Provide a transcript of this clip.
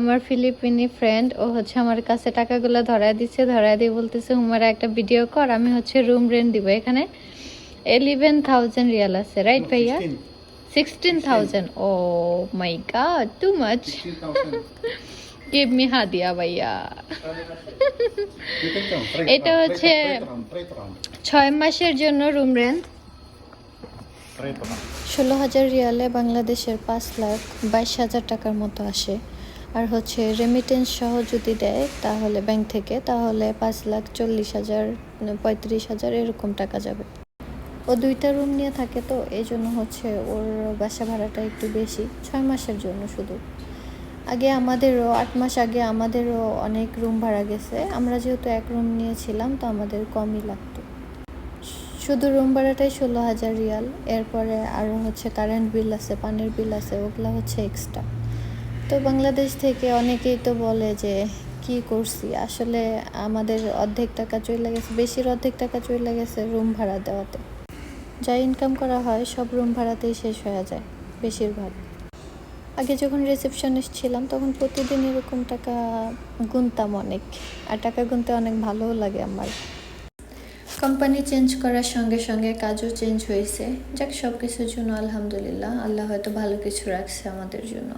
আমার ফিলিপিনি ফ্রেন্ড ও হচ্ছে আমার কাছে টাকাগুলো ধরায় দিচ্ছে ধরায় দিয়ে বলতেছে হুমারা একটা ভিডিও কর আমি হচ্ছে রুম রেন্ট দিব। এখানে এলিভেন থাউজেন্ড রিয়াল আছে রাইট ভাইয়া? Sixteen thousand oh my god too much give me হাদিয়া ভাইয়া। এটা হচ্ছে- ছয় মাসের জন্য রুম রেন্ট ষোলো হাজার রিয়ালে বাংলাদেশের পাঁচ লাখ বাইশ হাজার টাকার মতো আসে। আর হচ্ছে রেমিটেন্স সহ যদি দেয় তাহলে ব্যাংক থেকে, তাহলে পাঁচ লাখ চল্লিশ হাজার পঁয়ত্রিশ হাজার এরকম টাকা যাবে। ও দুইটা রুম নিয়ে থাকে তো, এই জন্য হচ্ছে ওর বাসা ভাড়াটা একটু বেশি, ছয় মাসের জন্য শুধু। আগে আমাদেরও, আট মাস আগে আমাদেরও অনেক রুম ভাড়া গেছে, আমরা যেহেতু এক রুম নিয়েছিলাম তো আমাদের কমই লাগতো। শুধু রুম ভাড়াটাই ষোলো হাজার রিয়াল, এরপরে আরও হচ্ছে কারেন্ট বিল আছে, পানির বিল আছে, ওগুলো হচ্ছে এক্সট্রা তো বাংলাদেশ থেকে অনেকেই তো বলে যে, কি করছি? আসলে আমাদের অর্ধেক টাকা চলে গেছে, বেশির অর্ধেক টাকা চলে গেছে রুম ভাড়া দেওয়াতে। যা ইনকাম করা হয়, সব রুম ভাড়াতেই শেষ হয়ে যায়, বেশিরভাগ। আগে যখন রিসেপশনিস্ট ছিলাম, তখন প্রতিদিন এরকম টাকা গুনতাম অনেক, আর টাকা গুনতে অনেক ভালোও লাগে আমার। কোম্পানি চেঞ্জ করার সঙ্গে সঙ্গে কাজও চেঞ্জ হয়েছে। যাক সব কিছুর জন্য আলহামদুলিল্লাহ, আল্লাহ হয়তো ভালো কিছু রাখছে আমাদের জন্য।